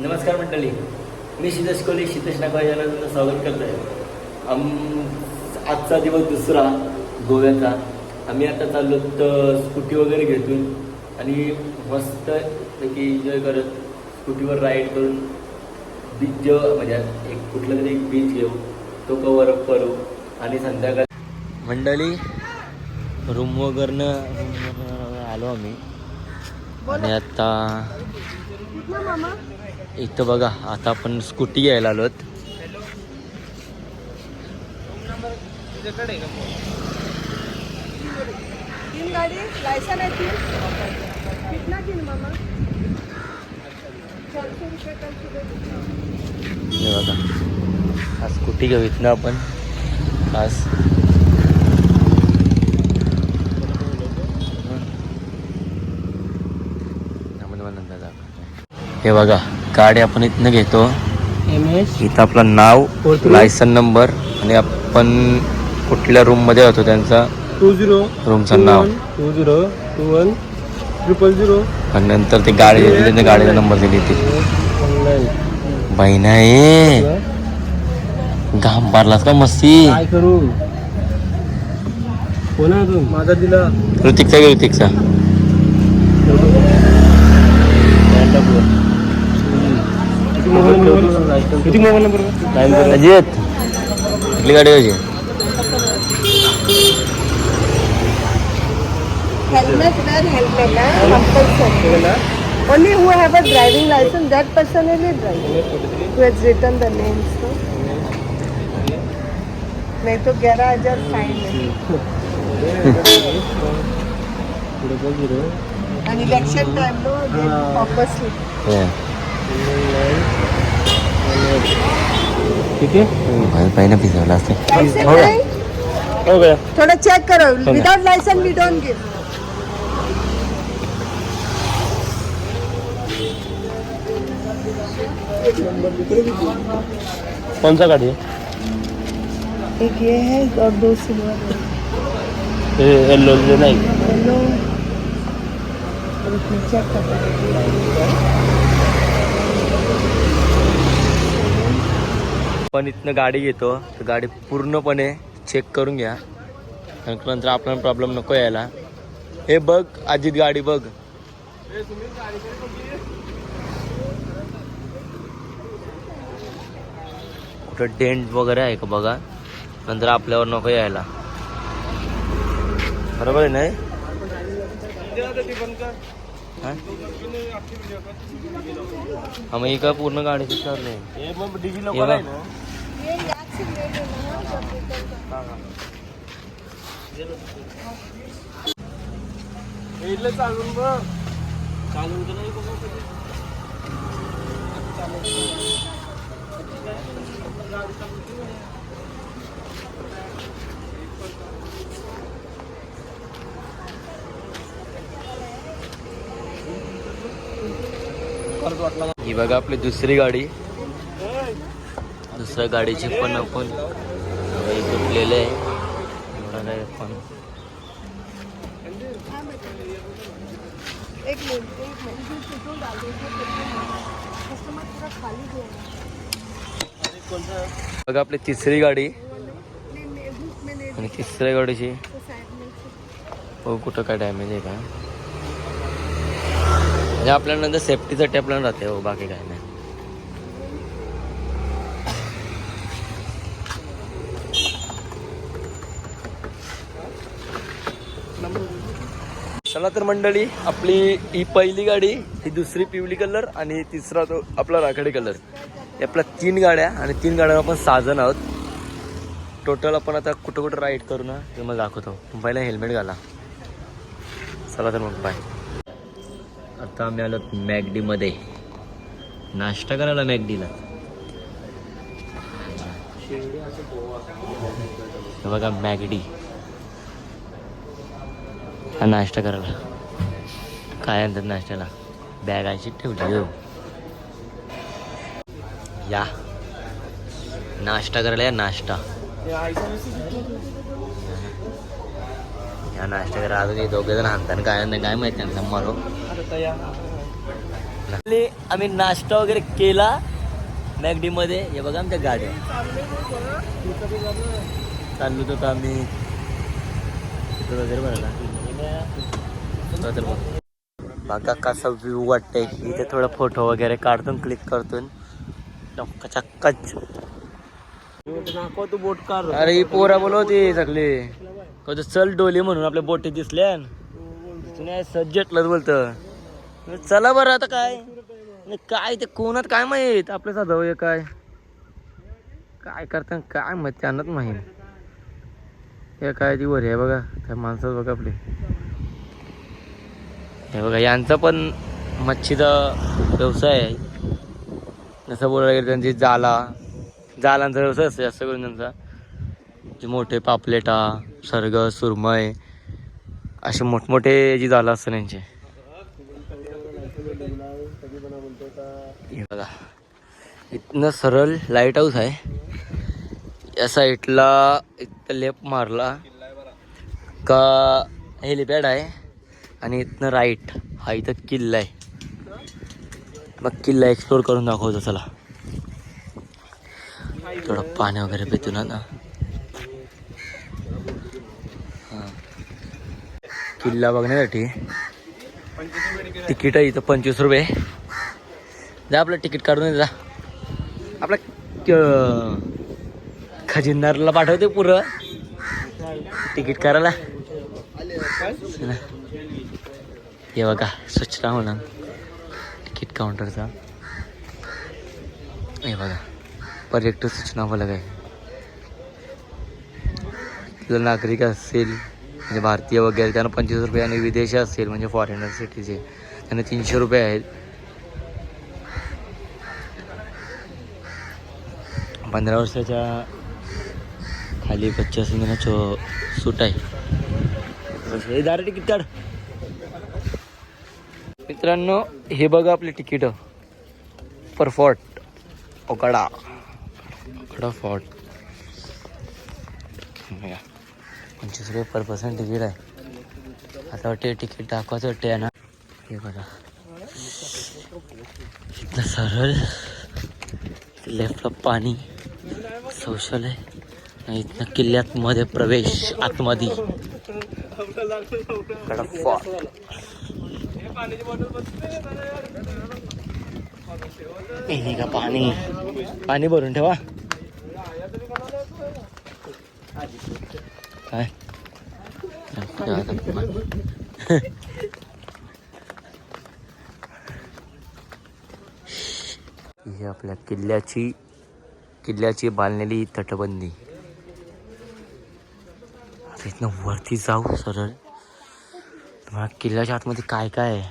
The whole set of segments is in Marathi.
नमस्कार मंडळी. मी शितेश कोली शितेश नागवा यांना तुमचं स्वागत करत आहे आम आजचा दिवस दुसरा गोव्याचा. आम्ही आता चाललो तर स्कूटी वगैरे घेतून आणि मस्त पैकी एन्जॉय करत स्कूटीवर राईड करून बीच जेव्हा म्हणजे एक कुठलं तरी एक बीच घेऊ. तो कवर अप करू आणि संध्याकाळ मंडळी रूम वगैरनं आलो आम्ही. आणि आता इथं बघा आता आपण स्कूटी घ्यायला हे बघा हा स्कूटी घेऊ इथनं आपण. खास हे बघा गाडी आपण इथनं घेतो. M S. इथं आपलं नाव. लायसन नंबर आणि आपण कुठल्या रूममध्ये होतो त्यांचा? Two zero. रूमचं नाव. Two zero two one triple zero. आणि नंतर ते गाडी घेतली त्यांनी गाडीचा नंबर दिली ती. बहिणा ये घाम मारलास का मस्ती? काय करू? कोणा तू माझा दिला. ऋतिकचा घे ऋतिकचा किती मोबाईल नंबर किती मोबाईल नंबर अजित कुठली गाडी पाहिजे Helmet, wear helmet, huh? compulsory. Only who have a driving license, that person will drive. Who has written the names, no? नहीं तो ग्यारह हजार फाइन है आणि इलेक्शन टाइम लो वापस ठीक आहे पहिला भिजवला असते पैसे हो नाही हो गया। थोड़ा चेक करो। Without license we don't give कौन सा गाड़ी है? एक ये है और दो सिल्वर है। येलो नाही हेलो चेक करो पण इथनं गाडी घेतो. तर गाडी पूर्णपणे चेक करून घ्या. कारण नंतर आपल्याला प्रॉब्लेम नको यायला. हे बघ अजित गाडी बघ. कुठं डेंट वगैरे आहे का बघा? नंतर आपल्यावर नको यायला. बरोबर आहे नाही हा? हा मग ही काय पूर्ण गाडीची चालू आहे हे बघ. चालून बघ चालून तर नाही बघा ही बघा आपली दुसरी गाडी. दुसऱ्या गाडीची पण आपण कुठलेले आहे. एवढा काय पण. एक मिनट एक मिनट. पेट्रोल डाल दीजिए कस्टमर पूरा खाली हो बघा आपली तिसरी गाडी. आणि तिसऱ्या गाडीची. हो कुठं काय डॅमेज आहे का? म्हणजे आपल्यानंतर नंतर सेफ्टीसाठी राहते हो बाकी काय नाही. चला तर मंडळी आपली ही पहिली गाडी ही दुसरी पिवळी कलर आणि तिसरा तो आपला राखाडी कलर हे आपल्या तीन गाड्या आणि तीन गाड्या आपण सहा जण आहोत. टोटल आपण आता कुठं कुठं राईड करू ना ते मग दाखवतो. पहिला हेल्मेट घाला. चला तर मग बाय आता आम्ही आलो मॅगडीमध्ये. नाश्ता करायला मॅगडीला. बघा मॅगडी. हा नाश्ता करायला. काय आणतात नाश्त्याला? बॅग अशी ठेवली हो. या. नाश्ता करायला या नाश्ता. या नाश्ता करा अजून दोघे जण हाणताना काय नाही काय माहिती त्यांना मारो. आपला आम्ही नाश्ता वगैरे केला मॅगडी मध्ये हे बघा आमच्या गाड्या. चाललो होतो आम्ही तिकडं वगैरे बघा बघा. कसा व्ह्यू वाटतंय. इथे थोडा फोटो वगैरे काढतो क्लिक करतो चक्काच तू बोट कार अरे ही पोरा बोलवते सगळे. कधी चल डोली म्हणून आपल्या बोटी दिसल्या नाही सज्जटलंच बोलतं. चला बरं आता काय? नाही काय ते कोणात काय माहीत? आपलं साधव हे काय? काय करता काय माहीत? त्यांनाच माहीत. हे काय ती वर आहे बघा त्या माणसात बघा आपले. हे बघा यांचा पण मच्छीचा व्यवसाय आहे. जसं बोलायला गेलं त्यांची जाला. जालांचा व्यवसाय असतो जास्त करून त्यांचा. जे मोठे पापलेटा सर्ग सुरमय असे मोठमोठे जी जालं असतं त्यांचे. बघा इथनं सरळ लाइट हाऊस आहे. या साईडला इथं लेप मारला. का हेलिपॅड आहे. आणि इथनं राईट हा इथं किल्ला आहे. मग किल्ला एक्सप्लोर करून दाखवतो चला थोडं पाणी वगैरे पितो ना किल्ला बघण्यासाठी तिकीट इथं पंचवीस रुपये. जा आपलं तिकीट काढून ये जा. आपला क- खजिनदारला पाठवते पुरं. तिकीट करायला. हे बघा स्वच्छता होणार तिकीट काउंटरचा. हे बघा पर्यटक सूचना फलक आहे. तिथलं नागरिक असेल म्हणजे भारतीय वगैरे त्यांना पंचवीस रुपये आणि विदेशी असेल म्हणजे फॉरेनर सिटीचे त्यांना तीनशे रुपये आहेत. पंधरा वर्षाच्या खाली बच्चा सिंगना चो सूट आहे. दारे तिकीट काढ मित्रांनो हे बघा आपली तिकीट. पर फोर्ट ओकडा. ओकडा फोर्ट पंचवीस रुपये पर पर्सन तिकीट आहे. आता वाटते तिकीट दाखवायचं वाटते ना. हे बघा. इथलं सरळ. लेफ्टला पाणी. शौचालय आणि इथनं किल्ल्यात मध्ये प्रवेश आतमध्ये. ओकाडा का पाणी. पाणी भरून ठेवा. काय? ठेवा ही आपल्या किल्ल्याची किल्ल्याची बांधलेली तटबंदी. आता इथनं वरती जाऊ सरळ. तुम्हाला किल्ल्याच्या आतमध्ये काय काय आहे?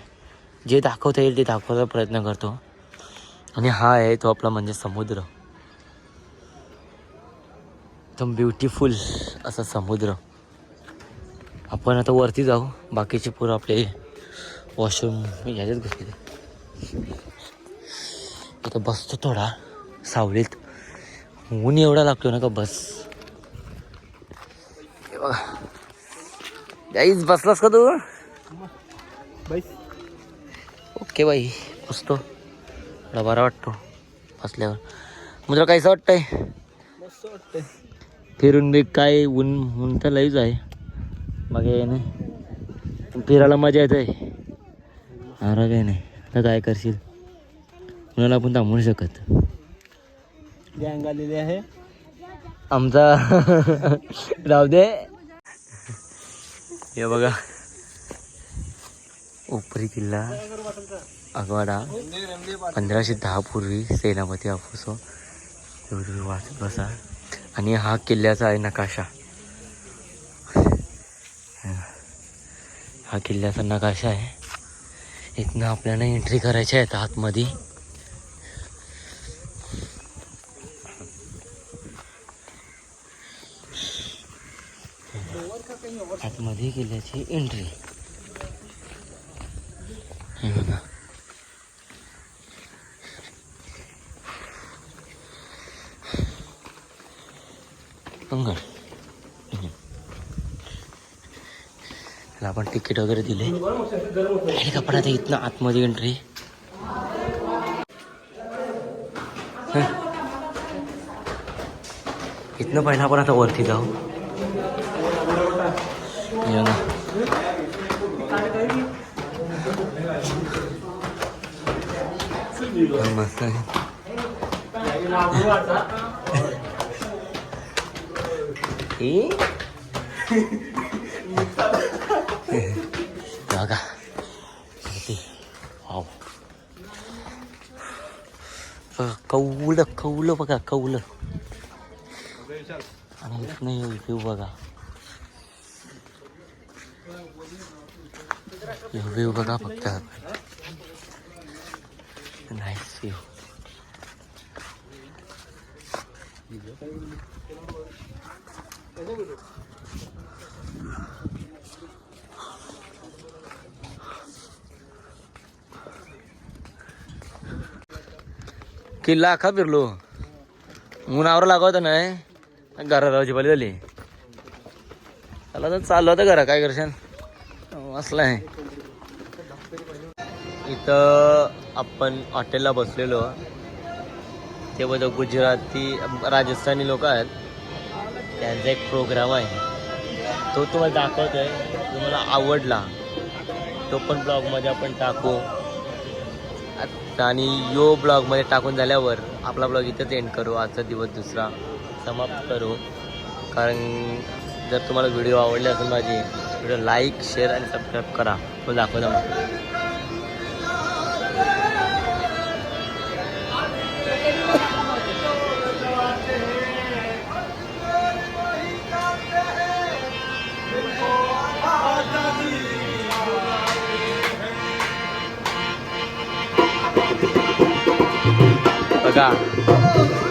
जे दाखवता येईल ते दाखवायचा प्रयत्न करतो. आणि हा आहे तो आपला म्हणजे समुद्र. एकदम ब्युटिफुल असा समुद्र. आपण आता वरती जाऊ. बाकीचे पूर आपले वॉशरूम याच्यात घुसले. आता बसतो थोडा. सावलीत. ऊन एवढा लागतो ना का बस? बघा. जाईच बसलास का तू? ओके बाई बसतो थोडा बरा वाटतो बसल्यावर. तुला काहीच वाटतंय? वाटतंय. फिरून बी काय ऊन ऊन तर लईच आहे. मग नाही फिरायला मजा येते. अरे काय नाही आता काय करशील? कुणाला आपण थांबवू नाही शकत. गँग आलेली आहे. आमचा राहू दे. हे बघा. उपरी किल्ला अगवाडा पंधराशे दहा पूर्वी सेनापती अफोसो एवढी वाचत बसा. आणि हा किल्ल्याचा आहे नकाशा. हा किल्ल्याचा नकाशा आहे. इथनं आपल्याला एंट्री करायची आहे आतमध्ये. आतमध्ये किल्ल्याची एंट्री हे बघा. पंगड. त्याला आपण तिकीट वगैरे दिले. आणि कपडा ते इथनं आतमध्ये एंट्री इथनं पहिला आपण आता वरती जाऊ. या ना हा, मस्त आहे ए? बघा किती वाव बघा, कौलं कौलं बघा कौलं आणि इथनं व्ह्यू बघा व्ह्यू बघा फक्त नाईस व्ह्यू किल्ला अख्खा फिरलो उन्हावर लागवत नाही घरा राहायची पाली झाली त्याला तर चाललं होतं घरा काय करशन असलं आहे इथं आपण हॉटेलला बसलेलो. ते बघा गुजराती राजस्थानी लोक आहेत. त्यांचा एक प्रोग्राम आहे. तो तुम्हाला दाखवतोय. तुम्हाला आवडला तो पण ब्लॉगमध्ये आपण टाकू. आणि यो ब्लॉगमध्ये टाकून झाल्यावर आपला ब्लॉग इथंच एंड करू. आजचा दिवस दुसरा समाप्त करू. कारण जर तुम्हाला व्हिडिओ आवडले असेल माझी व्हिडिओ लाईक शेअर आणि सबस्क्राईब करा. हो, मग दाखवता मग. बघा.